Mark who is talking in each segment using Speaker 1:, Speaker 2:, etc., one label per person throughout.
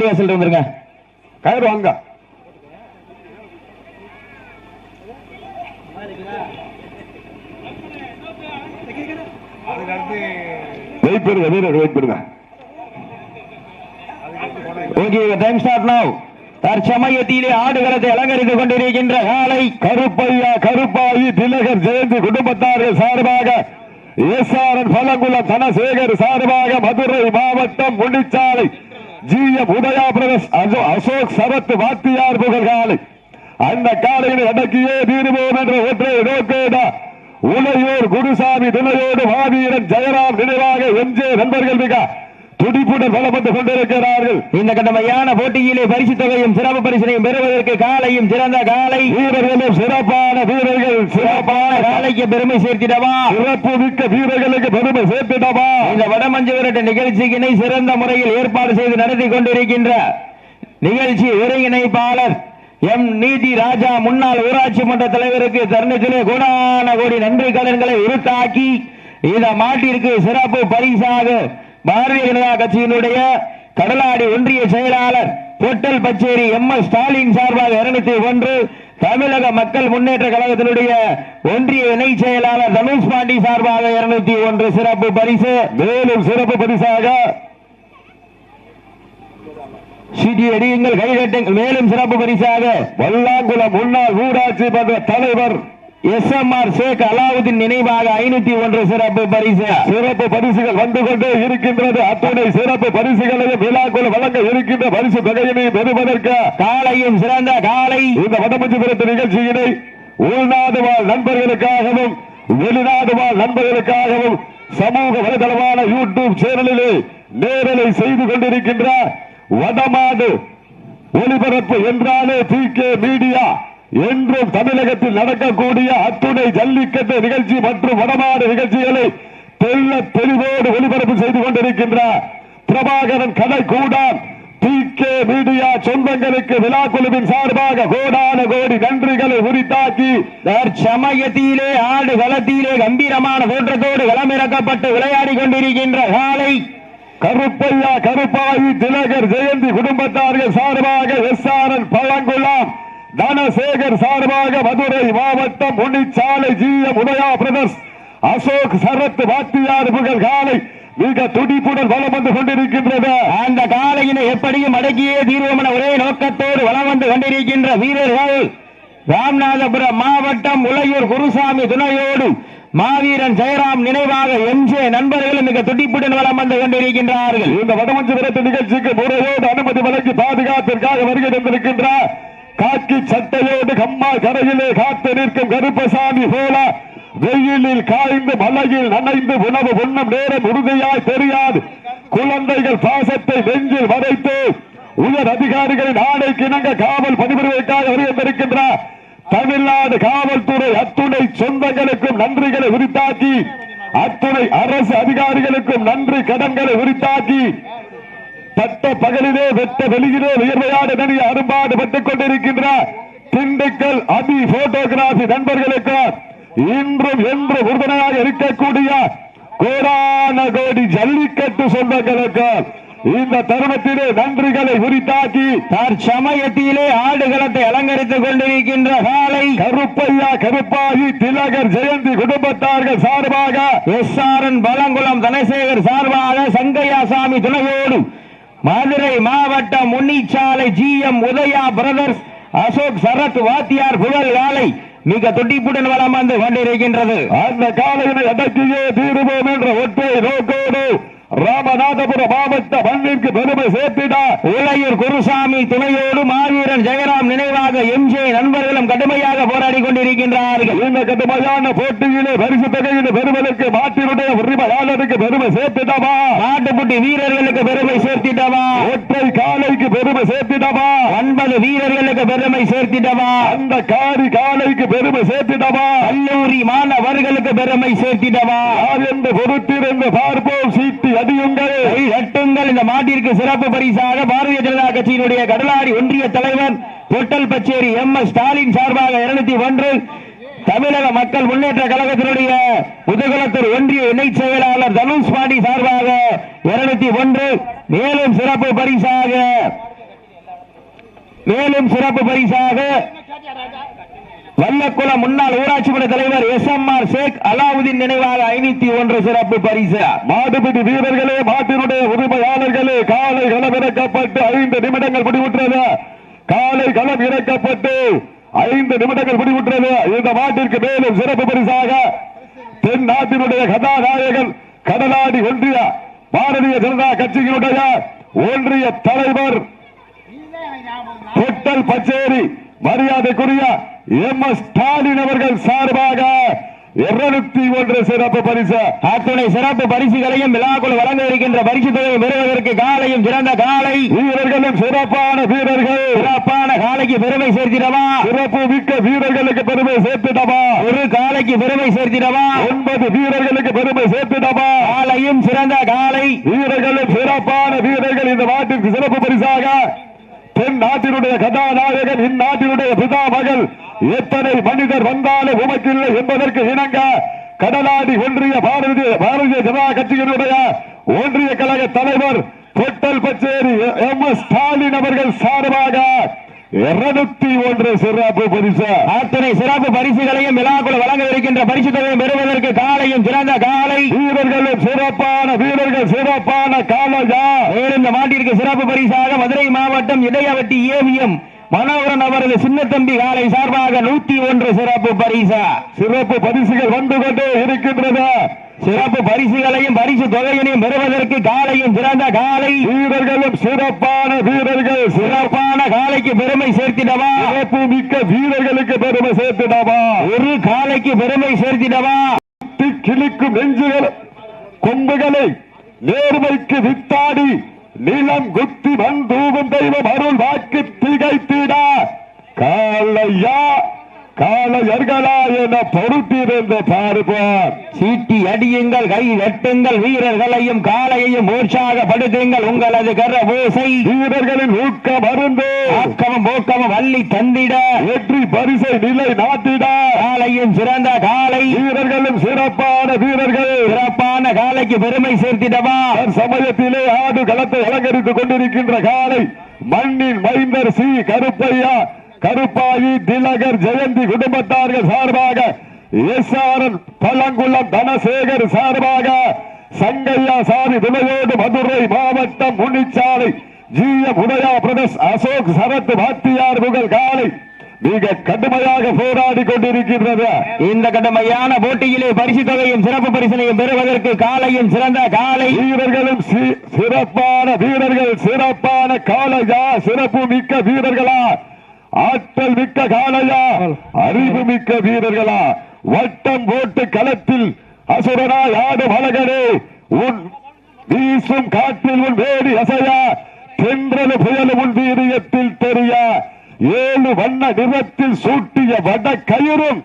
Speaker 1: வாடிவாசல் வந்துருங்க.
Speaker 2: கயிறு வாங்க. வெயிட் பண்ணுங்க வீரர் வெயிட் பண்ணுங்க.
Speaker 1: ஓகே டைம் ஸ்டார்ட் நவ் தற்சமயத்திலே ஆடுகளத்தை அலங்கரித்துக் கொண்டிருக்கின்ற காலை
Speaker 2: கருப்பையா கருப்பாயி திலகர் ஜெயந்தி குடும்பத்தார்கள் சார்பாக எஸ்ஆர்என் பலங்குளம் தனசேகர் சார்பாக மதுரை மாவட்டம் Mudichalai G M Udhaya brothers அசோ- Ashok Sarath வாத்தியார் புகழ் காலை அந்த காலையில் அடக்கியே தீருவோம் என்ற ஒற்றை நோக்கேடா உலையூர் குருசாமி துணையோடு மாவீரன் ஜெயராம் நினைவாக எம்ஜே நண்பர்கள் மிக துடிப்புடன் பலம் வந்து கொண்டிருக்கிறார்கள்.
Speaker 1: இந்த கட்டமையான போட்டியிலே பரிசு தொகையும் சிறப்பு பரிசனையும் பெறுவதற்கு காலையும் சிறந்த காலை.
Speaker 2: வீரர்களும் சிறப்பான வீரர்கள் சிறப்பான
Speaker 1: காலைக்கு பெருமை சேர்த்திடவா?
Speaker 2: சிறப்பு மிக்க வீரர்களுக்கு பெருமை சேர்த்துட்டமா
Speaker 1: இந்த வடமஞ்சு விரட்டு நிகழ்ச்சியினை சிறந்த முறையில் ஏற்பாடு செய்து நடத்தி கொண்டிருக்கின்ற நிகழ்ச்சி ஒருங்கிணைப்பாளர் எம். நீதி ராஜா முன்னாள் ஊராட்சி மன்ற தலைவருக்கு தருணத்திலே கோடான கோடி நன்றி கடன்களை உருட்டாக்கி இந்த மாட்டிற்கு சிறப்பு பரிசாக பாரதிய ஜனதா கட்சியினுடைய கடலாடி ஒன்றிய செயலாளர் பொட்டல் பச்சேரி எம் எஸ் ஸ்டாலின் சார்பாக இருநூத்தி ஒன்று தமிழக மக்கள் முன்னேற்ற கழகத்தினுடைய ஒன்றிய இணை செயலாளர் தனுஷ் பாண்டி சார்பாக இருநூத்தி ஒன்று சிறப்பு பரிசு.
Speaker 2: மேலும் சிறப்பு பரிசாக
Speaker 1: சீட்டி அடியுங்கள் கைகட்டுங்கள் மேலும் சிறப்பு பரிசாக
Speaker 2: வல்லாங்குளம் முன்னாள் ஊராட்சி மன்ற தலைவர்
Speaker 1: S M R Sheikh Alauddin நினைவாக ஐநூத்தி ஒன்று சிறப்பு பரிசு.
Speaker 2: சிறப்பு பரிசுகள் வந்து கொண்டே இருக்கின்றது. அத்துணை சிறப்பு பரிசுகளையும் விழாக்குள் வழங்க இருக்கின்ற பரிசு தொகையினை பெறுவதற்கு
Speaker 1: காலையும் சிறந்த காலை.
Speaker 2: இந்த வடமஞ்சுபுரத்து நிகழ்ச்சியினை உள்நாடு வாழ் நண்பர்களுக்காகவும் வெளிநாடு வாழ் நண்பர்களுக்காகவும் சமூக வலைதளமான யூடியூப் சேனலிலே நேரலை செய்து கொண்டிருக்கின்ற வடமாடு ஒளிபரப்பு என்றாலே பி கே மீடியா என்றும் தமிழகத்தில் நடக்கக்கூடிய அத்துணை ஜல்லிக்கட்டு நிகழ்ச்சி மற்றும் வடமாடு நிகழ்ச்சிகளை தெல்ல தெளிவோடு ஒளிபரப்பு செய்து கொண்டிருக்கின்ற பிரபாகரன் கதை கூடான் பி கே மீடியா சொந்தங்களுக்கு விழா குழுவின் சார்பாக கோடான கோடி நன்றிகளை உரித்தாக்கி
Speaker 1: தற்சமயத்திலே ஆடு களத்திலே கம்பீரமான உருவாக்கப்பட்டு விளையாடி கொண்டிருக்கின்ற காலை
Speaker 2: கருப்பையா கருப்பாயி திலகர் ஜெயந்தி குடும்பத்தார்கள் சார்பாக S R N Palangulam Dhanasekar சார்பாக மதுரை மாவட்டம் Munichalai G. M. Udaya brothers Ashok Sarath வாத்தியார் புகழ் காலை மிக துடிப்புடன் வளம் வந்து கொண்டிருக்கின்றது.
Speaker 1: அந்த காலையினை எப்படியும் அடக்கியே தீர்வமன ஒரே நோக்கத்தோடு வலம் வந்து கொண்டிருக்கின்ற வீரர்கள். ராமநாதபுரம் மாவட்டம் உலையூர் குருசாமி துணையோடு மாவீரன் ஜெயராம் நினைவாக எம்ஜே நண்பர்களும் மிக துடிப்புடன் வளம் வந்து கொண்டிருக்கின்றார்கள்.
Speaker 2: இந்த வடமஞ்சு விரட்டு நிகழ்ச்சிக்கு முறையோடு அனுமதி வழங்கி பாதுகாப்பிற்காக வருகை தந்திருக்கின்றார் காக்கி சட்டையோடு கம்மா கரையிலே காத்து நிற்கும் கருப்பசாமி போல வெயிலில் காய்ந்து மலையில் நனைந்து உணவு உண்ணம் நேரம் உறுதியாய் தெரியாது. குழந்தைகள் பாசத்தை நெஞ்சில் வதைத்து உயர் அதிகாரிகளின் ஆணைக்கு இணங்க காவல் பணிபுரிவதற்காக வருகை தந்திருக்கின்றார் தமிழ்நாடு காவல்துறை அத்துணை சொந்தங்களுக்கும் நன்றிகளை உரித்தாக்கி அத்துணை அரசு அதிகாரிகளுக்கும் நன்றி கடன்களை உரித்தாக்கி பட்ட பகலிலே வெட்ட வெளியிலே உயர்வையாடு நனி அரும்பாடு பெற்றுக் கொண்டிருக்கின்ற திண்டுக்கல் அபி போட்டோகிராபி நண்பர்களுக்கு இன்றும் என்று உறுதுணையாக இருக்கக்கூடிய கோடான கோடி ஜல்லிக்கட்டு சொந்தங்களுக்கு இந்த தருணத்திலே நன்றிகளை உரித்தாக்கி
Speaker 1: தற்சமயத்திலே ஆடுகளத்தை அலங்கரித்துக் கொண்டிருக்கின்ற காலை
Speaker 2: கருப்பையா கருப்பாகி திலகர் ஜெயந்தி குடும்பத்தார்கள் சார்பாக
Speaker 1: S R N Palangulam Dhanasekar சார்பாக சங்கையாசாமி துணையோடு மதுரை மாவட்டம் Munichalai G M Udaya brothers Ashok Sarath வாத்தியார் புகழ் காலை மிக துடிப்புடன் வலம் வந்து கொண்டிருக்கின்றது.
Speaker 2: அந்த காலையினை அடக்கியே தீருவோம் என்ற ஒற்றை நோக்கோடு ராமநாதபுரம் மாவட்ட மண்ணிற்கு பெருமை சேர்த்தினார்
Speaker 1: உலையூர் குருசாமி துணையோடு மாவீரன் ஜெயராம் நினைவாக எம்ஜே நண்பர்களும் கடுமையாக போராடி கொண்டிருக்கின்றார்கள்.
Speaker 2: இந்த கடுமையான போட்டியிலே பரிசு தொகையில் பெறுவதற்கு மாட்டினுடைய உரிமையாளருக்கு பெருமை சேர்த்திடமா
Speaker 1: நாட்டுப்புட்டி வீரர்களுக்கு பெருமை சேர்த்திட்டவா
Speaker 2: ஒற்றை காலைக்கு பெருமை சேர்த்திடமா
Speaker 1: ஒன்பது வீரர்களுக்கு பெருமை சேர்த்திட்டவா
Speaker 2: அந்த காரி காலைக்கு பெருமை சேர்த்திடமா
Speaker 1: கல்லூரி மாணவர்களுக்கு பெருமை சேர்த்திட்டவா
Speaker 2: யார் என்று பொறுத்திருந்து பார்ப்போம் சீட்டி அடியுங்கள்
Speaker 1: கை இந்த மாட்டிற்கு சிறப்பு பரிசாக பாரதிய ஜனதா கட்சியினுடைய கடலாடி ஒன்றிய தலைவர் பொட்டல் பச்சேரி எம். எஸ். ஸ்டாலின் சார்பாக இருநூத்தி ஒன்று. தமிழக மக்கள் முன்னேற்ற கழகத்தினுடைய முதுகுளத்தூர் ஒன்றிய இணை செயலாளர் தனுஷ் பாண்டி சார்பாக இருநூத்தி ஒன்று. மேலும் சிறப்பு பரிசாக மேலும் சிறப்பு பரிசாக வல்லக்குளம் முன்னாள் ஊராட்சி மன்ற தலைவர் S M R Sheikh Alauddin நினைவாக ஐநூத்தி ஒன்று சிறப்பு பரிசு.
Speaker 2: மாடுபிடி வீரர்களே மாட்டினுடைய உரிமையாளர்களே காலை களம் இறக்கப்பட்டு ஐந்து நிமிடங்கள் முடிவுற்றது. காலை களம் இறக்கப்பட்டு ஐந்து நிமிடங்கள் முடிவுற்றது. இந்த மாட்டிற்கு மேலும் சிறப்பு பரிசாக தென் நாட்டினுடைய கதாநாயகன் கடலாடி ஒன்றிய பாரதிய ஜனதா கட்சியினுடைய ஒன்றிய தலைவர் பொட்டல் பச்சேரி மரியாதைக்குரிய எம் எஸ் ஸ்டாலின் அவர்கள் சார்பாக இருநூத்தி ஒன்று சிறப்பு பரிசு.
Speaker 1: அத்துணை சிறப்பு பரிசுகளையும் விழாக்குள் வழங்க இருக்கின்ற பரிசு தொகையை பெறுவதற்கு காலையும் சிறந்த காலை.
Speaker 2: வீரர்களும் சிறப்பான வீரர்கள்.
Speaker 1: சிறப்பான காலைக்கு பெருமை சேர்த்திடவா?
Speaker 2: சிறப்பு மிக்க வீரர்களுக்கு பெருமை சேர்த்துடவா?
Speaker 1: ஒரு காலைக்கு பெருமை சேர்த்திடவா?
Speaker 2: ஒன்பது வீரர்களுக்கு பெருமை சேர்த்துடவா?
Speaker 1: காலையும் சிறந்த காலை.
Speaker 2: வீரர்களும் சிறப்பான வீரர்கள் இந்த நாட்டிற்கு சிறப்பு பரிசாக. தென் நாட்டினுடைய கதாநாயகன் இந்நாட்டினுடைய பிதா மகள் எத்தனை மனிதர் வந்தாலும் உமக்கில்லை என்பதற்கு இணங்க கடலாடி ஒன்றிய பாரதிய பாரதிய ஜனதா கட்சியினுடைய ஒன்றிய கழக தலைவர் பொட்டல் பச்சேரி எம் எஸ் ஸ்டாலின் அவர்கள் சார்பாக இருநூத்தி ஒன்று சிறப்பு பரிசு.
Speaker 1: அத்தனை சிறப்பு பரிசுகளையும் விழாக்குள் வழங்க இருக்கின்ற பரிசு தொகையை பெறுவதற்கு காலையும் சிறந்த காலை.
Speaker 2: வீரர்களும் சிறப்பான வீரர்கள் சிறப்பான காலையா?
Speaker 1: இந்த மாட்டிற்கு சிறப்பு பரிசாக மதுரை மாவட்டம் இடையவட்டி ஏவிஎம் மனோகரன் அவரது சின்னத்தம்பி காலை சார்பாக நூத்தி ஒன்று சிறப்பு பரிசா.
Speaker 2: சிறப்பு பரிசுகள் வந்து கொண்டே இருக்கின்றது.
Speaker 1: சிறப்பு பரிசுகளையும் பரிசு தொகையினையும் பெறுவதற்கு காலையும் சிறந்த காலை.
Speaker 2: வீரர்களும் சிறப்பான வீரர்கள்.
Speaker 1: சிறப்பான காலைக்கு பெருமை சேர்த்திடவா?
Speaker 2: சிறப்பு மிக்க வீரர்களுக்கு பெருமை சேர்த்திடவா?
Speaker 1: ஒரு காலைக்கு பெருமை சேர்த்திடவா?
Speaker 2: கிழிக்கும் நெஞ்சுகள் கொம்புகளை நேர்மைக்கு வித்தாடி நிலம் குத்தி வந்தூவும் தெய்வம் அருள் வாக்கு திகைத்திட. காலையா காலையர்களா என பொறுத்திருந்து பார்ப்போம்
Speaker 1: சீட்டி அடியுங்கள் கை கட்டுங்கள் வீரர்களையும் காலையையும் உற்சாகப்படுத்துங்கள் உங்களது கர ஓசை.
Speaker 2: வீரர்களின் ஊக்க மருந்து
Speaker 1: ஆக்கமும் போக்கமும் அள்ளி தந்திட.
Speaker 2: வெற்றி பரிசை நிலை நாட்டிட.
Speaker 1: காலையும் சிறந்த காலை
Speaker 2: வீரர்களும் சிறப்பான வீரர்கள்.
Speaker 1: சிறப்பான காலைக்கு பெருமை சேர்த்திடவா.
Speaker 2: சமயத்திலே ஆடு களத்தை அலங்கரித்துக் கொண்டிருக்கின்ற காலை மண்ணின் மைந்தர் சி. கருப்பையா. கருப்பாயி திலகர் ஜெயந்தி குடும்பத்தார்கள் சார்பாக எஸ்ஆர்என் பழங்குளம் தனசேகர் சார்பாக சங்கையா சாமி துணையோடு மதுரை மாவட்டம் முனிச்சாலை ஜி எம் உதயா பிரதேஷ் அசோக் சரத் வாத்தியார் புகழ் காலை மிக கடுமையாக போராடி கொண்டிருக்கின்றது.
Speaker 1: இந்த கடுமையான போட்டியிலே பரிசு தொகையும் சிறப்பு பரிசனையும் பெறுவதற்கு காலையும் சிறந்த காலை.
Speaker 2: வீரர்களும் சிறப்பான வீரர்கள் சிறப்பான காளையா சிறப்பு மிக்க வீரர்களா? ஆற்றல் மிக்க காளையா அறிவு மிக்க வீரர்களா? வட்டம் போட்டு களத்தில் அசுரனா யாடும் அழகனே உன் வீசும் காற்றில் உன் வேடி அசையா தென்றல் புயலும் உன் வீரியத்தில் தெரியா? ஏழு வண்ண நிறத்தில் சூட்டிய வட கயிறும்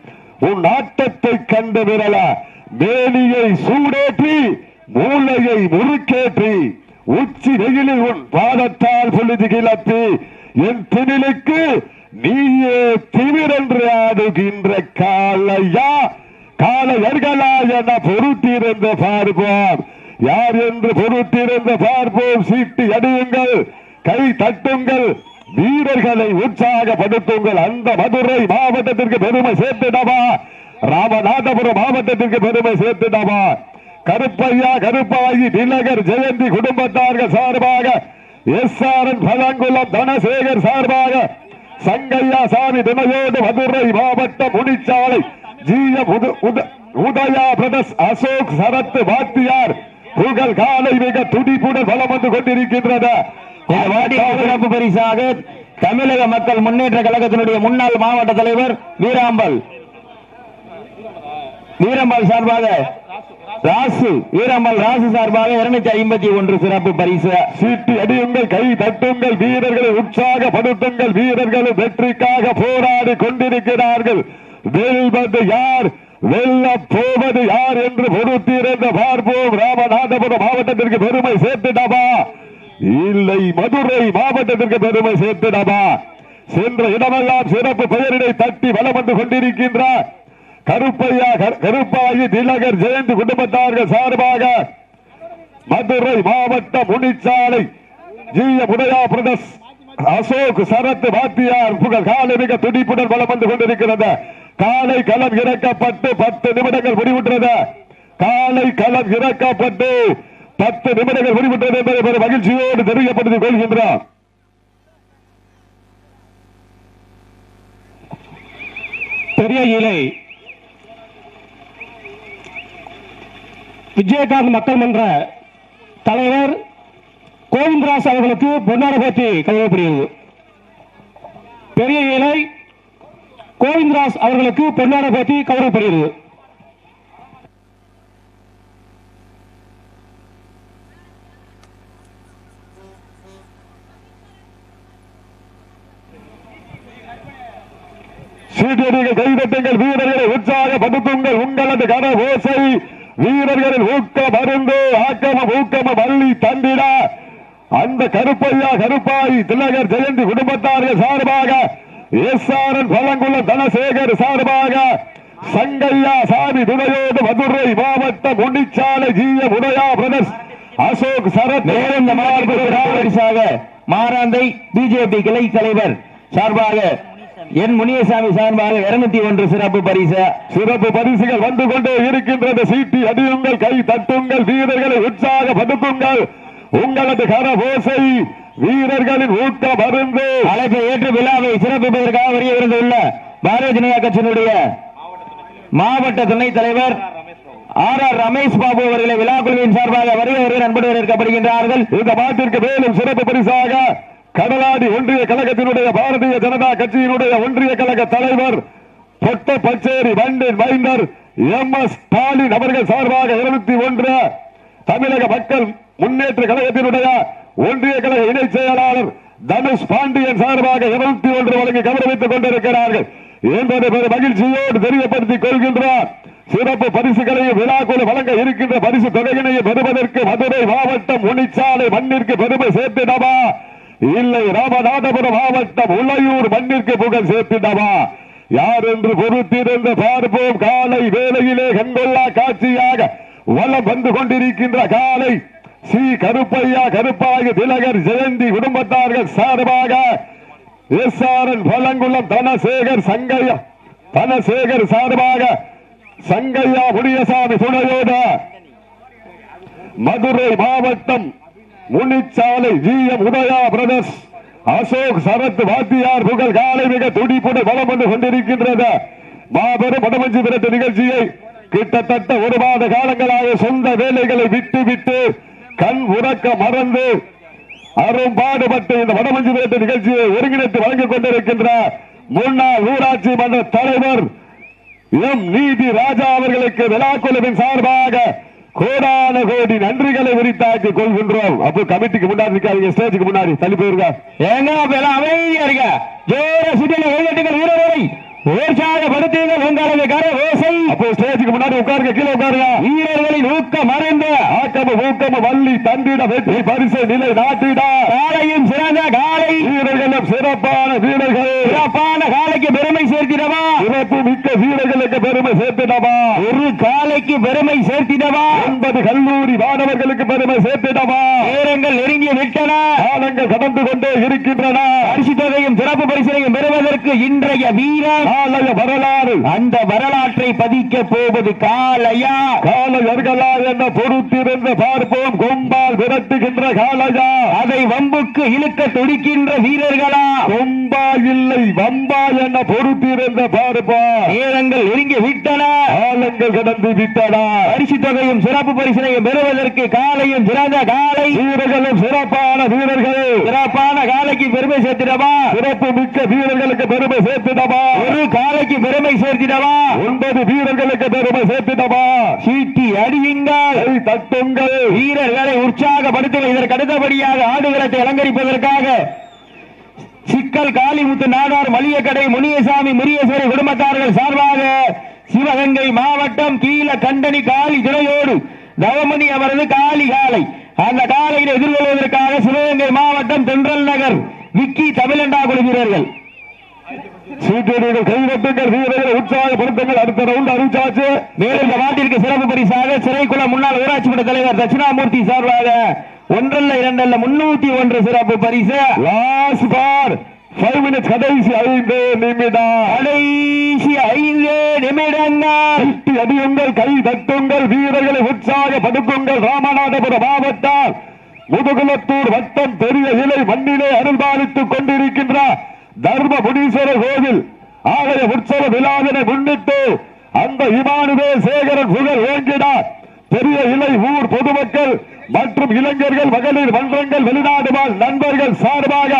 Speaker 2: உன் ஆட்டத்தை கண்டு விரலா? மேனியை சூடேற்றி மூளையை முறுக்கேற்றி உச்சி வெயிலில் உன் பாதத்தால் பொழுது கிளப்பி என் திமிலுக்கு நீயே திமிரென்று ஆடுகின்ற காலையா காலையர்களா என பொறுத்திருந்து பார்ப்போம். யார் என்று பொறுத்திருந்து பார்ப்போம். சீட்டு அடியுங்கள் கை தட்டுங்கள் வீரர்களை உற்சாகப்படுத்துங்கள். அந்த மதுரை மாவட்டத்திற்கு பெருமை சேர்த்துடவா? ராமநாதபுரம் மாவட்டத்திற்கு பெருமை சேர்த்துடவா? கருப்பையா கருப்பாயி திலகர் ஜெயந்தி குடும்பத்தார்கள் சார்பாக S R N Palangulam Dhanasekar சார்பாக சங்கையா சாமி துணையோடு மதுரை மாவட்ட முடிச்சாலை ஜீய உத- உதயா பிரதர்ஸ் அசோக் சரத் வாத்தியார். புகழ் காலை மிக துடிப்புடன் வலம் வந்து கொண்டிருக்கின்றது.
Speaker 1: சிறப்பு பரிசாக தமிழக மக்கள் முன்னேற்ற கழகத்தினுடைய முன்னாள் மாவட்ட தலைவர் வீராம்பல். வீரம்பல் சார்பாக ராசு வீரம்மாள் ராசு சார்பாக இருநூத்தி ஐம்பத்தி ஒன்று சிறப்பு பரிசு.
Speaker 2: சீட்டு அடியுங்கள் கை தட்டுங்கள் வீரர்களை உற்சாகப்படுத்துங்கள் வீரர்களை வெற்றிக்காக போராடி கொண்டிருக்கிறார்கள். வெல்வது யார்? வெல்ல போவது யார் என்று பொறுத்திருந்த பார்ப்போம். ராமநாதபுரம் மாவட்டத்திற்கு பெருமை சேர்த்துடாமா இல்லை மதுரை மாவட்டத்திற்கு பெருமை சேர்த்துடவா? சென்ற இடமெல்லாம் சிறப்பு பெயரினை தட்டி வலம் வந்து கொண்டிருக்கின்றார். கருப்பையா கரு- கருப்பாயி திலகர் ஜெயந்தி குடும்பத்தார்கள் சார்பாக மதுரை மாவட்ட Munichalai G. M. Brothers Ashok Sarath வாத்தியார் புகழ் காலை மிக துடிப்புடன் வலம் வந்து கொண்டிருக்கிறது. காலை களம் இறக்கப்பட்டு பத்து நிமிடங்கள் முடிவுற்றது. காலை களம் இறக்கப்பட்டு பத்து நிமிடங்கள் முடிவுற்றது என்பதை பெரும் மகிழ்ச்சியோடு தெரியப்படுத்திக் கொள்கின்றார்
Speaker 3: பெரிய இலை விஜயகாந்த் மக்கள் மன்ற தலைவர் கோவிந்தராஜ் அவர்களுக்கு பொன்னாட போட்டி கழுவப்படுகிறது பெரிய இலை கோவிந்தராஜ் அவர்களுக்கு பொன்னாட போட்டி கௌரவப்படுகிறது
Speaker 2: சீட்டடிகள் கைதட்டுங்கள் வீரர்களை உற்சாகப்படுத்துங்கள் உங்களது கன ஓசை வீரர்களின் ஊக்க மருந்து ஆக்கமும் ஊக்கமும் வள்ளி தந்திட. அந்த கருப்பையா கருப்பாய் திலகர் ஜெயந்தி குடும்பத்தார்கள் சார்பாக எஸ்ஆர்என் பழங்குளம் தனசேகர் சார்பாக சங்கையா சாமி துணையோடு மதுரை மாவட்டம் முன்னிச்சாலை ஜிய உதயா பிரதர்ஸ் அசோக் சரத்
Speaker 1: ராவரிசாக மாராந்தை பிஜேபி கிளை தலைவர் சார்பாக என் முனியசாமி சார்பாக இருநூத்தி ஒன்று சிறப்பு பரிசு.
Speaker 2: சிறப்பு பரிசுகள் வந்து கொண்டே இருக்கின்றது. சீட்டி அடியுங்கள் கை தட்டுங்கள் வீரர்களை உற்சாகப்படுத்துங்கள். உங்களது கரபோசை வீரர்களின் ஊக்க மருந்து
Speaker 1: அழைப்பை ஏற்று விழாவை சிறப்பிப்பதற்காக வருகை இருந்துள்ள பாரதிய ஜனதா கட்சியினுடைய மாவட்ட துணைத் தலைவர் ஆர் ஆர் ரமேஷ் பாபு அவர்களை விழா குழுவின் சார்பாக வருகை வருகிற அன்போடு வரவேற்கப்படுகின்றார்கள்
Speaker 2: இந்த மாட்டிற்கு மேலும் சிறப்பு பரிசாக கடலாடி ஒன்றிய கழகத்தினுடைய பாரதிய ஜனதா கட்சியினுடைய ஒன்றிய கழக தலைவர் பொட்ட பச்சேரி வண்டின் மைந்தர் எம் எஸ் ஸ்டாலின் அவர்கள் சார்பாக இருபத்தி ஒன்று தமிழக மக்கள் முன்னேற்ற கழகத்தினுடைய ஒன்றிய கழக இணைச் செயலாளர் தனுஷ் பாண்டியன் சார்பாக இருபத்தி ஒன்று வழங்கி கௌரவித்துக் கொண்டிருக்கிறார்கள். என்பதை பெரும் மகிழ்ச்சியோடு தெரியப்படுத்திக் கொள்கின்றார். சிறப்பு பரிசுகளையும் விழாக்குழு வழங்க இருக்கின்ற பரிசு தொகையினையும் பெறுவதற்கு மதுரை மாவட்டம் முனிச்சாலை மண்ணிற்கு பெருமை சேர்த்திடவா? இல்லை ராமநாதபுரம் மாவட்டம் உளையூர் மண்ணிற்கு புகழ் சேர்த்திடவா? யார் என்று பொறுத்திருந்து பார்ப்போம். காலை வேலையிலே கண்கொள்ளா காட்சியாக வலம் வந்து கொண்டிருக்கின்ற காலை. சி கருப்பையா கருப்பாய திலகர் ஜெயந்தி குடும்பத்தார்கள் சார்பாக எஸ்ஆர்என் பழங்குளம் தனசேகர் சங்கையா தனசேகர் சார்பாக சங்கையா முனியசாமி துணையோட மதுரை மாவட்டம் Munichalai G M Udaya brothers Ashok Sarath வாத்தியார் புகழ் காலை மிக துடிப்புடன் பலம் வந்து கொண்டிருக்கின்றது. மாபெரும் படமஞ்சி பிறந்த நிகழ்ச்சியை கிட்டத்தட்ட ஒரு மாத காலங்களாக சொந்த வேலைகளை விட்டு விட்டு கண் உறக்க மறந்து அரும்பாடுபட்டு இந்த வடமஞ்சி விரட்டு நிகழ்ச்சியை ஒருங்கிணைத்து வழங்கிக் கொண்டிருக்கின்ற முன்னாள் ஊராட்சி மன்ற தலைவர் எம். நீதி ராஜா அவர்களுக்கு விழாக்குழுவின் சார்பாக கோடான கோடி நன்றிகளை விரித்தாக்கி கொள்கின்றோம். அப்போ கமிட்டிக்கு முன்னாடி நிக்காதீங்க ஸ்டேஜுக்கு முன்னாடி. தள்ளி போயிருங்க.
Speaker 1: ஏங்க அப்ப எல்லாம் அமைதியா இருக்க ஜோர சுற்றில கைதட்டுங்கள் வீரர்களை. உற்சாகப்படுத்துங்கள் உங்களது கர ஓசை.
Speaker 2: அப்போ ஸ்டேஜுக்கு முன்னாடி உட்காருங்க கீழே உட்காருங்க.
Speaker 1: வீரர்களின் ஊக்க மறைந்த
Speaker 2: ஆக்கம ஊக்கம வள்ளி தந்திட வெற்றி பரிசு நிலை நாட்டிட.
Speaker 1: காலையும் சிறந்த காலை.
Speaker 2: வீரர்களும் சிறப்பான வீரர்கள்.
Speaker 1: சிறப்பான காலைக்கு பெருமை சேர்த்திடவா?
Speaker 2: சிறப்பு மிக்க வீரர்களுக்கு பெருமை சேர்த்திடவா?
Speaker 1: ஒரு காலைக்கு பெருமை சேர்த்திடவா?
Speaker 2: ஒன்பது கல்லூரி மாணவர்களுக்கு பெருமை சேர்த்திடவா?
Speaker 1: நேரங்கள் நெருங்கி விட்டன.
Speaker 2: காலங்கள் கடந்து கொண்டே இருக்கின்றன.
Speaker 1: பரிசு தொகையும் சிறப்பு பரிசனையும் பெறுவதற்கு இன்றைய வீரர்
Speaker 2: காலைய வரலாறு.
Speaker 1: அந்த வரலாற்றை பதிக்க போவது காலையா
Speaker 2: காலையர்களா என்ற பொறுத்திருந்து பார்ப்போம். கொம்பால் விரட்டுகின்ற காலையா
Speaker 1: அதை வம்புக்கு இழுக்க துடிக்கின்ற வீரர்களா?
Speaker 2: கொம்பா இல்லை வம்பா என பொறுத்திருந்து பார்ப்போம்
Speaker 1: நேரங்கள் நெருங்கி விட்டன.
Speaker 2: காலங்கள் கடந்து விட்டன.
Speaker 1: பரிசு தொகையும் சிறப்பு பரிசனையும் பெறுவதற்கு காலையும் சிறந்த காலை
Speaker 2: வீரர்களும் சிறப்பான வீரர்கள்.
Speaker 1: சிறப்பான காலைக்கு பெருமை சேர்த்திடவா?
Speaker 2: சிறப்பு மிக்க வீரர்களுக்கு பெருமை சேர்த்திடவா?
Speaker 1: ஒரு காலைக்கு பெருமை சேர்த்திடவா?
Speaker 2: ஒன்பது வீரர்களுக்கு பெருமை சேர்த்திடவா?
Speaker 1: சீட்டி அடியுங்கள்.
Speaker 2: தட்டுங்கள்.
Speaker 1: வீரர்களை உற்சாகப்படுத்துங்கள். இதற்கு அடுத்தபடியாக ஆடுகளத்தை அலங்கரிப்பதற்காக சிக்கல் காளிமுத்து நாடார் மளிகைக்கடை முனியசாமி முரியேஸ்வரி குடும்பத்தார்கள் சார்பாக சிவகங்கை மாவட்டம் கீழ கண்டனி காளி துணையோடு தவமணி அவரது காளி காலை அந்த காலையை எதிர்கொள்வதற்காக சிவகங்கை மாவட்டம் தென்றல் நகர் விக்கி தமிழண்டா குழு வீரர்கள்.
Speaker 2: சீட்டடிகள் கைதட்டுங்கள் வீரர்களை உற்சாகப்படுத்துங்கள். அடுத்த ரவுண்ட் அறிவிச்சாச்சு
Speaker 1: மேலும் இந்த நாட்டிற்கு சிறப்பு பரிசாக சிறைக்குளம் முன்னாள் ஊராட்சி மன்ற தலைவர் தட்சிணாமூர்த்தி சார்பாக ஒன்றல்ல இரண்டல்ல முன்னூத்தி ஒன்று சிறப்பு பரிசு.
Speaker 2: லாஸ்ட் பார் ஃபைவ் மினிட்ஸ் கடைசி ஐந்து நிமிடம்.
Speaker 1: கடைசி ஐந்து நிமிடங்கள்.
Speaker 2: தட்டி அடியுங்கள் கை தட்டுங்கள் வீரர்களை உற்சாகப்படுத்துங்கள். ராமநாதபுரம் மாவட்டம் முதுகுலத்தூர் வட்டம் பெரிய இலை மண்ணிலே அருள்பாலித்துக் கொண்டிருக்கின்றார். தர்ம முனீஸ்வரர் கோவில் ஆலய உற்சவ விழாவினை முன்னிட்டு அந்த இமானுவே சேகரன் புகழ் ஓங்கினார் பெரிய இலை ஊர் பொதுமக்கள் மற்றும் இளைஞர்கள் மகளிர் மன்றங்கள் வெளிநாடு வாழ் நண்பர்கள் சார்பாக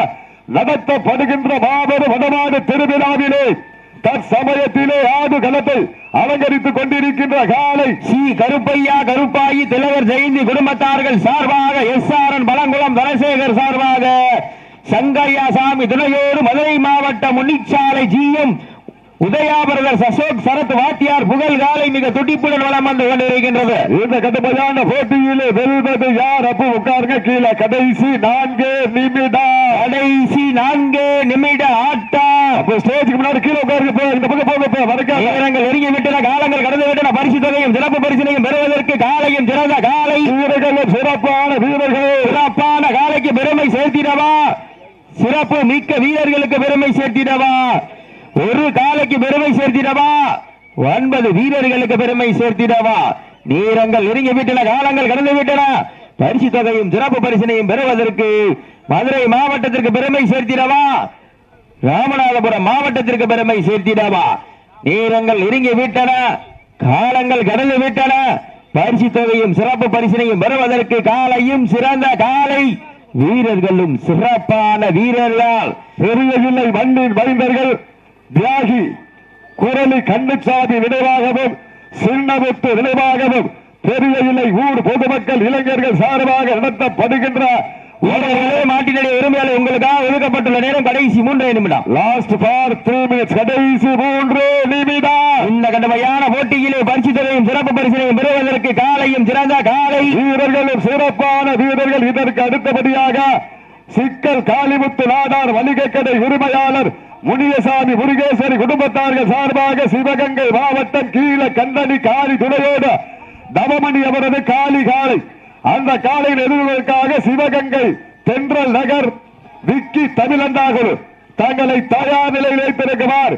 Speaker 2: நடத்தப்படுகின்ற மாபெரும் வடநாடு திருவிழாவிலே தற்சமயத்திலே ஆடு கலத்தை அலங்கரித்துக் கொண்டிருக்கின்ற காலை
Speaker 1: சி கருப்பையா கருப்பாயி திலவர் ஜெயந்தி குடும்பத்தார்கள் சார்பாக S R N Palangulam Dhanasekar சார்பாக சங்கையா சாமி துணையோடு மதுரை மாவட்ட முன்னிச்சாலை ஜிஎம் உதயாபரதர் அசோக் சரத் வாத்தியார் புகழ் காலை மிக துடிப்புடன் வளம் வந்து கொண்டிருக்கின்றது.
Speaker 2: இந்த கடுமையான போட்டியிலே வெல்வது யார்? அப்போ உட்காருங்க கீழே கடைசி நான்கு நிமிடம்
Speaker 1: கடைசி நான்கு நிமிட ஆட்டம்
Speaker 2: அப்போ ஸ்டேஜுக்கு முன்னாடி கீழே உட்காருங்க போ இந்த பக்கம் போங்க போ வரைக்கும்
Speaker 1: நேரங்கள் நெருங்கி விட்டன காலங்கள் கடந்து விட்டன பரிசு தொகையும் சிறப்பு பரிசினையும் பெறுவதற்கு காலையும் சிறந்த காலை.
Speaker 2: வீரர்களும் சிறப்பான வீரர்கள்.
Speaker 1: சிறப்பான காலைக்கு பெருமை சேர்த்திடவா? சிறப்பு மிக்க வீரர்களுக்கு பெருமை சேர்த்திடவா? ஒரு காலைக்கு பெருமை சேர்த்திடவா? ஒன்பது வீரர்களுக்கு பெருமை சேர்த்திடவா? நேரங்கள் நெருங்கி விட்டன காலங்கள் கடந்து விட்டன. பரிசு தொகையும் சிறப்பு பரிசினையும் பெறுவதற்கு மதுரை மாவட்டத்திற்கு பெருமை சேர்த்திடவா? ராமநாதபுரம் மாவட்டத்திற்கு பெருமை சேர்த்திடவா? நேரங்கள் நெருங்கி விட்டன காலங்கள் கடந்து விட்டன. பரிசு தொகையும் சிறப்பு பரிசினையும் பெறுவதற்கு காலையும் சிறந்த காலை வீரர்களும் சிறப்பான வீரர்களால்
Speaker 2: பெரிய இல்லை மண்ணின் மைந்தர்கள் தியாகி குரலி கண்ணுச்சாதி நினைவாகவும் சின்னமுத்து நினைவாகவும் பெரிய இலை ஊர் பொதுமக்கள் இளைஞர்கள் சார்பாக நடத்தப்படுகின்ற
Speaker 1: வீரர்களே மாட்டினுடைய உரிமையாளர் உங்களுக்காக ஒதுக்கப்பட்டுள்ள நேரம் கடைசி மூன்றே நிமிடம்.
Speaker 2: லாஸ்ட் ஃபார் த்ரீ மினிட்ஸ் கடைசி மூன்று நிமிடம்.
Speaker 1: இந்த கடுமையான போட்டியிலே பரிசு தொகையும் சிறப்பு பரிசினையும் பெறுவதற்கு காலையும் சிறந்த காலை.
Speaker 2: வீரர்களும் சிறப்பான வீரர்கள் இதற்கு அடுத்தபடியாக சிக்கல் காளிமுத்து நாடார் வணிக கடை உரிமையாளர் முனியசாமி முருகேசரி குடும்பத்தார்கள் சார்பாக சிவகங்கை மாவட்டம் கீழ கண்டனி காளி துணையோடு தவமணி அவரது காளி காளை அந்த காலை எதிர்வதற்காக சிவகங்கை தென்றல் நகர் விக்கி தமிழந்தாகுரு. தங்களை தயார் நிலையில் வைத்திருக்கிறார்.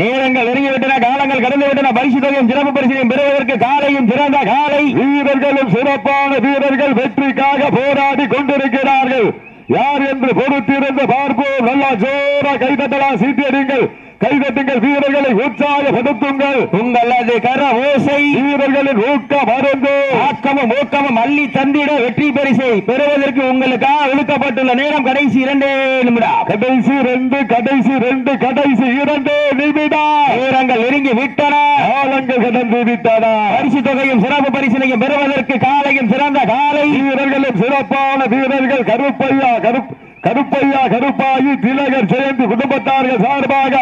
Speaker 1: நேரங்கள் நெருங்கிவிட்டன காலங்கள் கடந்து விட்டன பரிசு தொகையும் சிறப்பு பரிசையும் பெறுவதற்கு காலையும் சிறந்த காலை.
Speaker 2: வீரர்களும் சிறப்பான வீரர்கள் வெற்றிக்காக போராடி கொண்டிருக்கிறார்கள். யார் என்று பொறுத்திருந்து பார்ப்போம். நல்லா ஜோரா கைதட்டலாம் சீட்டியடிங்கள் கைதட்டுங்கள் வீரர்களை உற்சாகப்படுத்துங்கள்.
Speaker 1: உங்களது கர ஓசை
Speaker 2: வீரர்களின் ஊக்க மருந்து
Speaker 1: ஆக்கமும் ஊக்கமும் அள்ளி தந்திட வெற்றி பரிசை பெறுவதற்கு உங்களுக்காக ஒதுக்கப்பட்டுள்ள நேரம் கடைசி இரண்டே நிமிடம்.
Speaker 2: கடைசி ரெண்டு கடைசி ரெண்டு கடைசி இரண்டு நிமிடம்.
Speaker 1: நேரங்கள் நெருங்கி விட்டன.
Speaker 2: காலங்கள் கடந்து விட்டன.
Speaker 1: பரிசு தொகையும் சிறப்பு பரிசினையும் பெறுவதற்கு காலையும் சிறந்த காலை.
Speaker 2: வீரர்களும் சிறப்பான வீரர்கள் கருப்பையா கருப் கருப்பையா கருப்பாயி திலகர் ஜெயந்தி குடும்பத்தார்கள் சார்பாக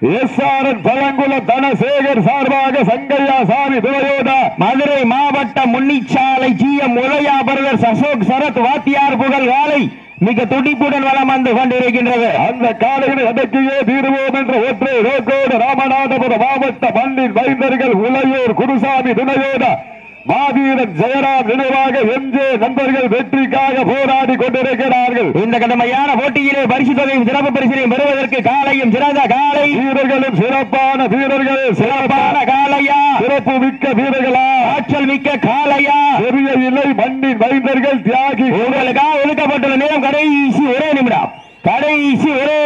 Speaker 2: எஸ்ஆர்என் பழங்குல தனசேகர் சார்பாக சங்கையா சாமி துறையோடா
Speaker 1: மதுரை மாவட்ட முன்னிச்சாலை ஜி எம் உதயா பரதர் அசோக் சரத் வாத்தியார் புகழ் காலை மிக துடிப்புடன் வளம் வந்து கொண்டிருக்கின்றது.
Speaker 2: அந்த காலையில் அடக்கியே தீர்வோம் என்ற ஒற்றை ரோக்கோடு ராமநாதபுரம் மாவட்ட மண்ணின் வைந்தர்கள் உலையூர் குருசாமி துணையோட மாவீரன் ஜெயராம் நினைவாக எம்ஜே நண்பர்கள் வெற்றிக்காக போராடி கொண்டிருக்கிறார்கள்.
Speaker 1: இந்த கடுமையான போட்டியிலே பரிசு தொகையும் சிறப்பு பரிசினையும் பெறுவதற்கு காலையும் சிறந்த காலை.
Speaker 2: வீரர்களும் சிறப்பான வீரர்கள்.
Speaker 1: சிறப்பான காலையா?
Speaker 2: சிறப்பு மிக்க வீரர்களா?
Speaker 1: ஆற்றல் மிக்க காலையா?
Speaker 2: பெரிய இலை மண்ணின் மைந்தர்கள் தியாகி.
Speaker 1: உங்களுக்காக ஒதுக்கப்பட்டுள்ள நேரம் கடைசி ஒரே நிமிடம். கடைசி ஒரே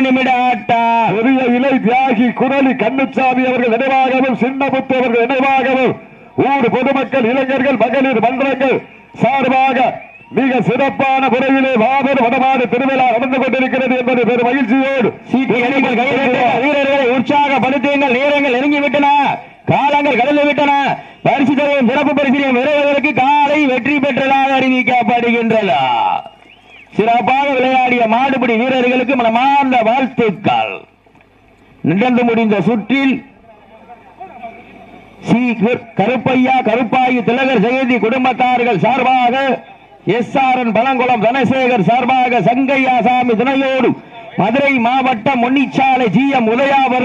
Speaker 1: நிமிட ஆட்டம்
Speaker 2: பெரிய இலை தியாகி குரலி கண்ணுச்சாமி அவர்கள் நினைவாகவும் சின்னமுத்து அவர்கள் நினைவாகவும் ஊர் பொதுமக்கள் இளைஞர்கள் மகளிர் மன்றங்கள் சார்பாக மிக சிறப்பான முறையிலே மாபெரும் வடமாடு திருவிழா நடந்து கொண்டிருக்கிறது என்பது பெரும் மகிழ்ச்சியோடு.
Speaker 1: வீரர்களை உற்சாகப்படுத்துங்கள் நேரங்கள் நெருங்கி விட்டன காலங்கள் கடந்து விட்டன பரிசு தொகையும் சிறப்பு பரிசினையும் பெறுவதற்கு காலை வெற்றி பெற்றதாக அறிவிக்கப்படுகின்றன. சிறப்பாக விளையாடிய மாடுபிடி வீரர்களுக்கு மனமார்ந்த வாழ்த்துக்கள். நடந்து முடிந்த சுற்றில் சி கரு- கருப்பையா கருப்பாயி திலகர் ஜெயந்தி குடும்பத்தார்கள் சார்பாக S R N Palangulam Dhanasekar சார்பாக சங்கையா சாமி துணையோடு மதுரை மாவட்டம் முன்னிச்சாலை ஜி எம் உதயாபர